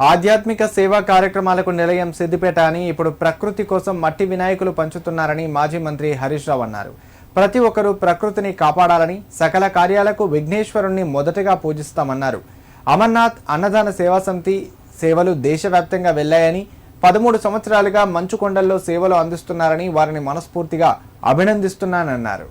ఆధ్యాత్మిక సేవా కార్యక్రమాలకు నిలయం సిద్దిపేట అని ఇప్పుడు ప్రకృతి కోసం మట్టి వినాయకులు పంచుతున్నారని మాజీ మంత్రి హరీష్ రావు అన్నారు. ప్రతి ఒక్కరూ ప్రకృతిని కాపాడాలని సకల కార్యాలకు విఘ్నేశ్వరుణ్ణి మొదటగా పూజిస్తామన్నారు. అమర్నాథ్ అన్నదాన సేవా సమితి సేవలు దేశవ్యాప్తంగా వెళ్ళాయని పదమూడు సంవత్సరాలుగా మంచుకొండల్లో సేవలు అందిస్తున్నారని వారిని మనస్ఫూర్తిగా అభినందిస్తున్నానన్నారు.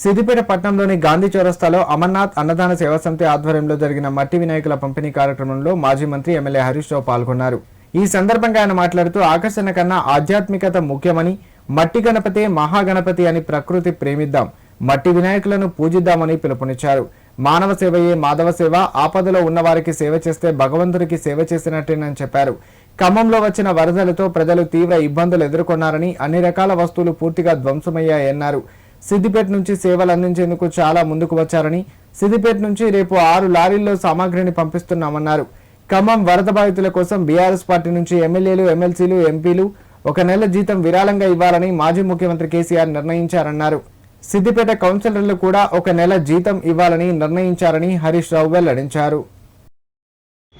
సిద్దిపేట పట్టణంలోని గాంధీ చౌరస్తాలో అమర్నాథ్ అన్నదాన సేవా సమితి ఆధ్వర్యంలో జరిగిన మట్టి వినాయకుల పంపిణీ కార్యక్రమంలో మాజీ మంత్రి ఎమ్మెల్యే హరీష్ రావు పాల్గొన్నారు. ఈ సందర్భంగా ఆయన మాట్లాడుతూ ఆకర్షణ కన్నా ఆధ్యాత్మికత ముఖ్యమని మట్టి గణపతి మహాగణపతి అని ప్రకృతి ప్రేమిద్దాం మట్టి వినాయకులను పూజిద్దామని పిలుపునిచ్చారు. మానవ సేవయే మాధవ సేవ ఆపదలో ఉన్నవారికి సేవ చేస్తే భగవంతుడికి సేవ చేసినట్టేనని చెప్పారు. ఖమ్మంలో వచ్చిన వరదలతో ప్రజలు తీవ్ర ఇబ్బందులు ఎదుర్కొన్నారని అన్ని రకాల వస్తువులు పూర్తిగా ధ్వంసమయ్యాయన్నారు. సిద్దిపేట నుంచి సేవలు అందించేందుకు చాలా ముందుకు వచ్చారని సిద్దిపేట నుంచి రేపు ఆరు లారీల్లో సామాగ్రిని పంపిస్తున్నామన్నారు. ఖమ్మం వరద బాధితుల కోసం బీఆర్ఎస్ పార్టీ నుంచి ఎమ్మెల్యేలు ఎమ్మెల్సీలు ఎంపీలు ఒక నెల జీతం విరాళంగా ఇవ్వాలని మాజీ ముఖ్యమంత్రి కేసీఆర్ నిర్ణయించారన్నారు. సిద్దిపేట కౌన్సిలర్లు కూడా ఒక నెల జీతం ఇవ్వాలని నిర్ణయించారని హరీష్ రావు వెల్లడించారు.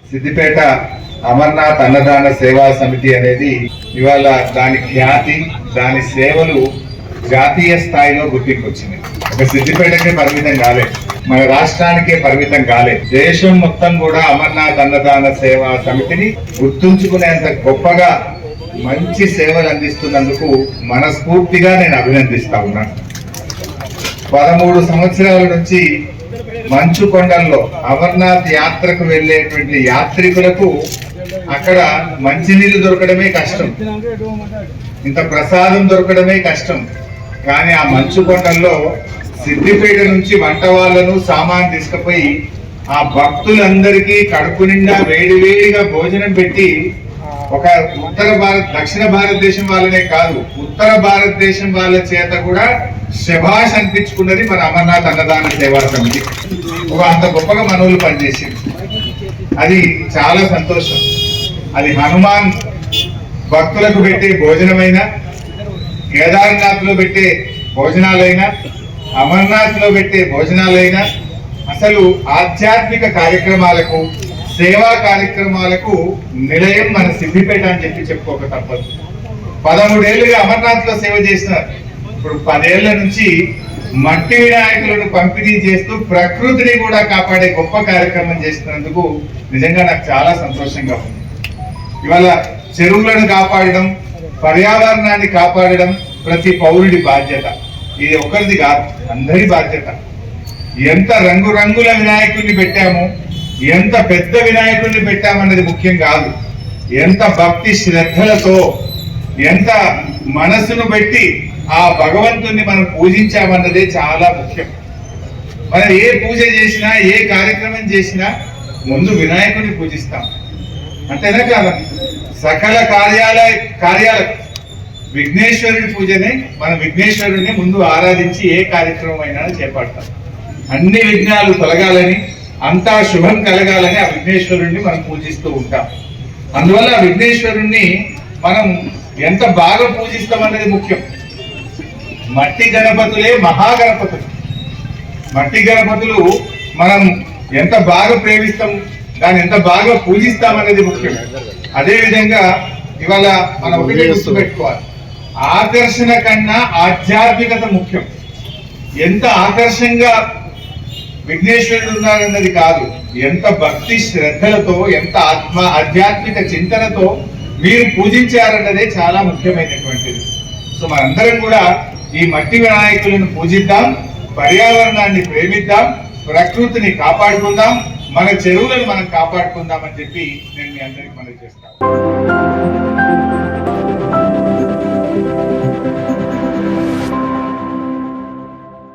సిద్దిపేట అమర్నాథ్ అన్నదాన సేవా సమితి అనేది ఇవాళ దాని ఖ్యాతి దాని సేవలు జాతీయ స్థాయిలో గుర్తింపు వచ్చింది ఒక సిద్దిపేటకే పరిమితం కాలేదు మన రాష్ట్రానికే పరిమితం కాలేదు దేశం మొత్తం కూడా అమర్నాథ్ అన్నదాన సేవా సమితిని గుర్తుంచుకునేంత గొప్పగా మంచి సేవలు అందిస్తున్నందుకు మనస్ఫూర్తిగా నేను అభినందిస్తా ఉన్నాను. పదమూడు సంవత్సరాల నుంచి మంచు కొండల్లో అమర్నాథ్ యాత్రకు వెళ్ళేటువంటి యాత్రికులకు అక్కడ మంచినీళ్ళు దొరకడమే కష్టం. ఇంత ప్రసాదం దొరకడమే కష్టం. కానీ ఆ మంచు కొండల్లో సిద్దిపేట నుంచి వంట వాళ్ళను సామాన్ తీసుకుపోయి ఆ భక్తులందరికీ కడుపు నిండా వేడి వేడిగా భోజనం పెట్టి ఒక ఉత్తర భారత్ దక్షిణ భారతదేశం వాళ్ళనే కాదు ఉత్తర భారతదేశం వాళ్ళ చేత కూడా శభాష్ అనిపించుకున్నది మన అమర్నాథ్ అన్నదాన సేవా సమితి. ఒక అంత గొప్పగా మనవులు పనిచేసింది. అది చాలా సంతోషం. అది హనుమాన్ భక్తులకు పెట్టే భోజనమైనా కేదార్నాథ్లో పెట్టే భోజనాలైనా అమర్నాథ్లో పెట్టే భోజనాలైనా అసలు ఆధ్యాత్మిక కార్యక్రమాలకు సేవా కార్యక్రమాలకు నిలయం మన సిద్ధిపేట అని చెప్పి చెప్పుకోక తప్పదు. పదమూడేళ్ళుగా అమర్నాథ్లో సేవ చేస్తున్నారు. ఇప్పుడు పదేళ్ళ నుంచి మట్టి వినాయకులను పంపిణీ చేస్తూ ప్రకృతిని కూడా కాపాడే గొప్ప కార్యక్రమం చేస్తున్నందుకు నిజంగా నాకు చాలా సంతోషంగా ఉంది. ఇవాళ చెరువులను కాపాడడం పర్యావరణాన్ని కాపాడడం ప్రతి పౌరుడి బాధ్యత. ఇది ఒకరిది కాదు అందరి బాధ్యత. ఎంత రంగురంగుల వినాయకుడిని పెట్టాము ఎంత పెద్ద వినాయకుడిని పెట్టామన్నది ముఖ్యం కాదు. ఎంత భక్తి శ్రద్ధలతో ఎంత మనసును పెట్టి ఆ భగవంతుణ్ణి మనం పూజించామన్నదే చాలా ముఖ్యం. మనం ఏ పూజ చేసినా ఏ కార్యక్రమం చేసినా ముందు వినాయకుడిని పూజిస్తాం. అంతేనా కాదా? సకల కార్యాల విఘ్నేశ్వరుడి పూజనే మనం విఘ్నేశ్వరుడిని ముందు ఆరాధించి ఏ కార్యక్రమం అయినా చేపడతాం. అన్ని విఘ్నాలు తొలగాలని అంతా శుభం కలగాలని ఆ విఘ్నేశ్వరుణ్ణి మనం పూజిస్తూ ఉంటాం. అందువల్ల ఆ విఘ్నేశ్వరుణ్ణి మనం ఎంత బాగా పూజిస్తాం అనేది ముఖ్యం. మట్టి గణపతులే మహాగణపతులు. మట్టి గణపతులు మనం ఎంత బాగా ప్రేమిస్తాం దాన్ని ఎంత బాగా పూజిస్తామనేది ముఖ్యం. అదే విధంగా ఇవాళ మనం ఒకటి గుర్తుపెట్టుకోవాలి. ఆకర్షణ కన్నా ఆధ్యాత్మికత ముఖ్యం. ఎంత ఆకర్షంగా విఘ్నేశ్వరుడు ఉన్నారన్నది కాదు ఎంత భక్తి శ్రద్ధలతో ఎంత ఆత్మ ఆధ్యాత్మిక చింతనతో మీరు పూజించారన్నదే చాలా ముఖ్యమైనటువంటిది. సో మనందరం కూడా ఈ మట్టి వినాయకులను పూజిద్దాం పర్యావరణాన్ని ప్రేమిద్దాం ప్రకృతిని కాపాడుకుందాం మన చెరువులను మనం కాపాడుకుందాం అని చెప్పి నేను మీ అందరికి మనవి చేస్తాను